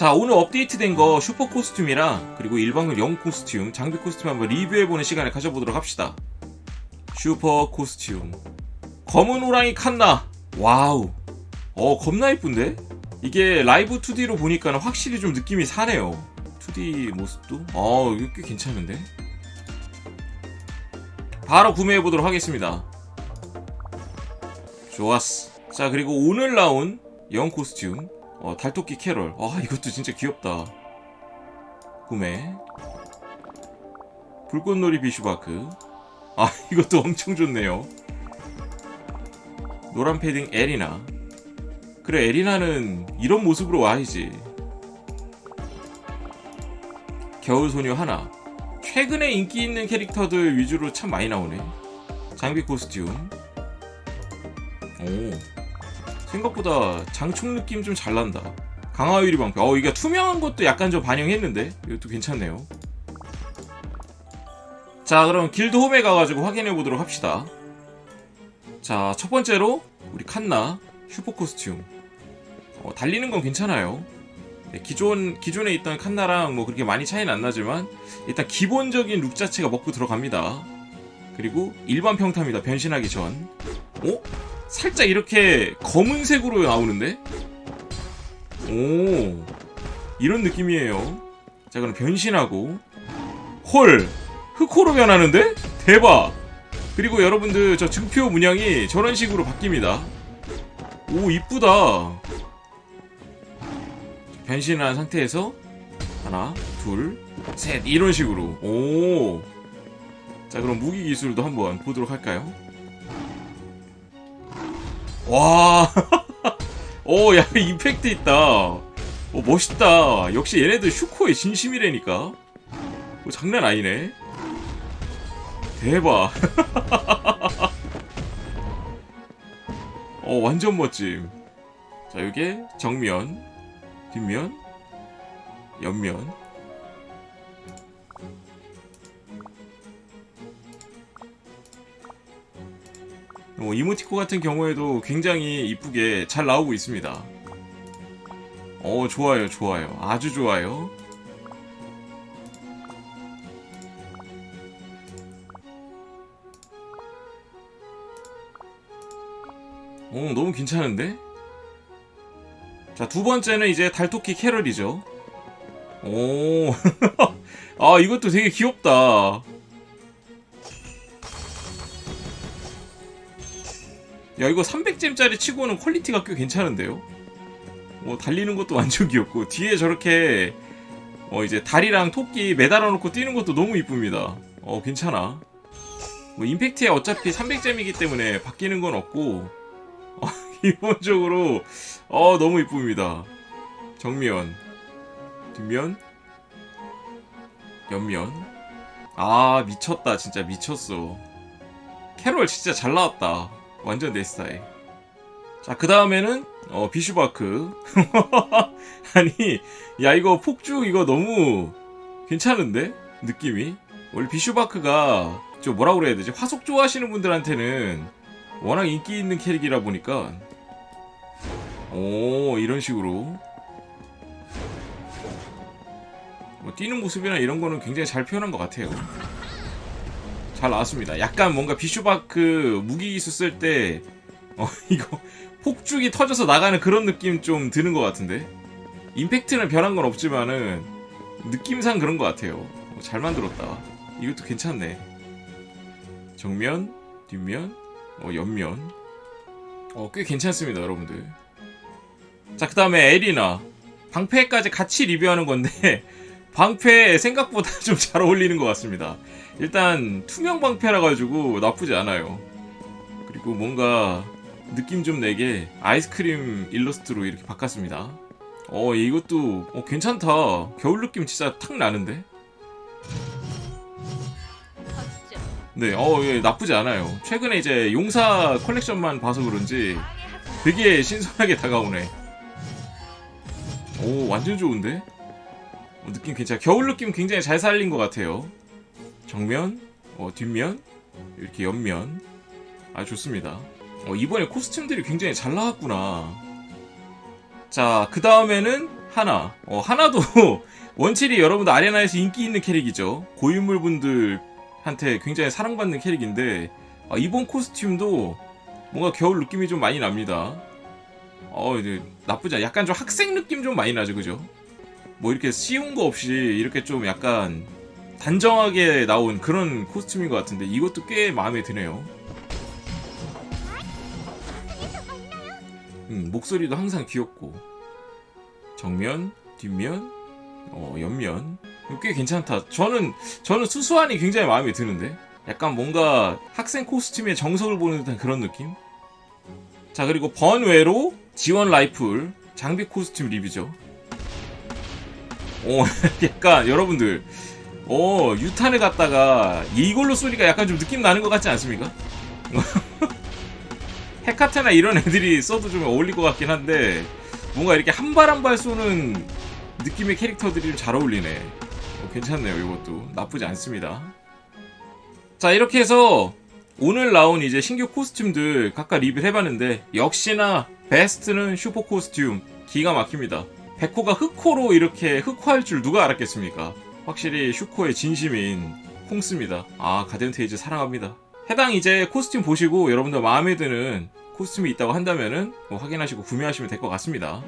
자 오늘 업데이트된 거 슈퍼 코스튬이랑 그리고 일반적 영 코스튬 장비 코스튬 한번 리뷰해보는 시간을 가져보도록 합시다. 슈퍼 코스튬. 검은 호랑이 칸나. 와우. 어 겁나 이쁜데? 이게 라이브 2D로 보니까 확실히 좀 느낌이 사네요. 2D 모습도? 어 이거 꽤 괜찮은데? 바로 구매해보도록 하겠습니다. 좋았어. 자 그리고 오늘 나온 영 코스튬 어, 달토끼 캐롤 아 이것도 진짜 귀엽다. 구매. 불꽃놀이 비슈바크. 아 이것도 엄청 좋네요. 노란 패딩 에리나. 그래 에리나는 이런 모습으로 와야지 겨울 소녀 하나. 최근에 인기 있는 캐릭터들 위주로 참 많이 나오네. 장비 코스튬. 오 생각보다 장충 느낌 좀 잘 난다 강화유리 방패 어 이게 투명한 것도 약간 좀 반영했는데 이것도 괜찮네요 자 그럼 길드 홈에 가가지고 확인해 보도록 합시다 자 첫 번째로 우리 칸나 슈퍼 코스튬 어, 달리는 건 괜찮아요 네, 기존 기존에 있던 칸나랑 뭐 그렇게 많이 차이는 안 나지만 일단 기본적인 룩 자체가 먹고 들어갑니다. 그리고 일반 평타입니다. 변신하기 전. 오? 살짝 이렇게 검은색으로 나오는데? 오. 이런 느낌이에요. 자, 그럼 변신하고 헐. 흑호로 변하는데? 대박. 그리고 여러분들 저 증표 문양이 저런 식으로 바뀝니다. 오, 이쁘다. 변신한 상태에서 하나, 둘, 셋 이런 식으로. 오. 자 그럼 무기 기술도 한번 보도록 할까요? 와. 오, 야 임팩트 있다. 오 멋있다. 역시 얘네들 슈코의 진심이라니까. 뭐 장난 아니네. 대박. 어 완전 멋짐. 자 이게 정면, 뒷면, 옆면. 뭐 이모티콘 같은 경우에도 굉장히 이쁘게 잘 나오고 있습니다. 어 좋아요 좋아요 아주 좋아요. 오 너무 괜찮은데? 자 두 번째는 이제 달토끼 캐럴이죠. 오, 아 이것도 되게 귀엽다. 야 이거 300잼짜리 치고는 퀄리티가 꽤 괜찮은데요? 뭐 달리는 것도 귀엽고 뒤에 저렇게 어 이제 다리랑 토끼 매달아 놓고 뛰는 것도 너무 이쁩니다. 어 괜찮아. 뭐 임팩트에 어차피 300잼이기 때문에 바뀌는 건 없고 어, 기본적으로 어 너무 이쁩니다. 정면, 뒷면, 옆면. 아 미쳤다 진짜 미쳤어. 캐롤 진짜 잘 나왔다. 완전 내 스타일. 자, 그 다음에는, 어, 비슈바크. 아니, 야, 이거 폭죽, 이거 너무 괜찮은데? 느낌이? 원래 비슈바크가, 좀 뭐라 그래야 되지? 화속 좋아하시는 분들한테는 워낙 인기 있는 캐릭이라 보니까, 오, 이런 식으로. 뭐, 뛰는 모습이나 이런 거는 굉장히 잘 표현한 것 같아요. 잘 나왔습니다. 약간 뭔가 비슈바크 무기 쓸때 어, 이거 폭죽이 터져서 나가는 그런 느낌 좀 드는 것 같은데 임팩트는 변한 건 없지만은 느낌상 그런 것 같아요. 어, 잘 만들었다. 이것도 괜찮네. 정면, 뒷면, 어, 옆면. 어, 꽤 괜찮습니다, 여러분들. 자, 그 다음에 에리나. 방패까지 같이 리뷰하는 건데, 방패 생각보다 좀 잘 어울리는 것 같습니다. 일단 투명 방패라 가지고 나쁘지 않아요. 그리고 뭔가 느낌 좀 내게 아이스크림 일러스트로 이렇게 바꿨습니다. 어 이것도 어, 괜찮다. 겨울 느낌 진짜 탁 나는데. 네, 어 예, 나쁘지 않아요. 최근에 이제 용사 컬렉션만 봐서 그런지 되게 신선하게 다가오네. 오 완전 좋은데? 어, 느낌 괜찮아. 겨울 느낌 굉장히 잘 살린 것 같아요. 정면, 어, 뒷면, 이렇게 옆면. 아, 좋습니다. 어, 이번에 코스튬들이 굉장히 잘 나왔구나. 자, 그 다음에는 하나. 어, 하나도 원칠이 여러분들 아레나에서 인기 있는 캐릭이죠. 고인물 분들한테 굉장히 사랑받는 캐릭인데 아, 이번 코스튬도 뭔가 겨울 느낌이 좀 많이 납니다. 어, 이제 나쁘지 않아. 약간 좀 학생 느낌 좀 많이 나죠, 그죠? 뭐 이렇게 쉬운 거 없이 이렇게 좀 약간 단정하게 나온 그런 코스튬인 것 같은데 이것도 꽤 마음에 드네요. 음, 목소리도 항상 귀엽고 정면, 뒷면, 어, 옆면 꽤 괜찮다. 저는 저는 수수한이 굉장히 마음에 드는데 약간 뭔가 학생 코스튬의 정석을 보는 듯한 그런 느낌. 자 그리고 번외로 지원 라이플 장비 코스튬 리뷰죠. 오 약간 여러분들 어 유탄을 갖다가 이걸로 쏘니까 약간 좀 느낌 나는 것 같지 않습니까? 헤카테나 이런 애들이 써도 좀 어울릴 것 같긴 한데 뭔가 이렇게 한 발 한 발 쏘는 느낌의 캐릭터들이 좀 잘 어울리네. 어, 괜찮네요 이것도 나쁘지 않습니다. 자 이렇게 해서 오늘 나온 이제 신규 코스튬들 각각 리뷰를 해봤는데 역시나 베스트는 슈퍼 코스튬 기가 막힙니다. 백호가 흑호로 이렇게 흑화할 줄 누가 알았겠습니까? 확실히 슈코의 진심인 콩스입니다. 아 가디언테이즈 사랑합니다. 해당 이제 코스튬 보시고 여러분들 마음에 드는 코스튬이 있다고 한다면은 뭐 확인하시고 구매하시면 될 것 같습니다.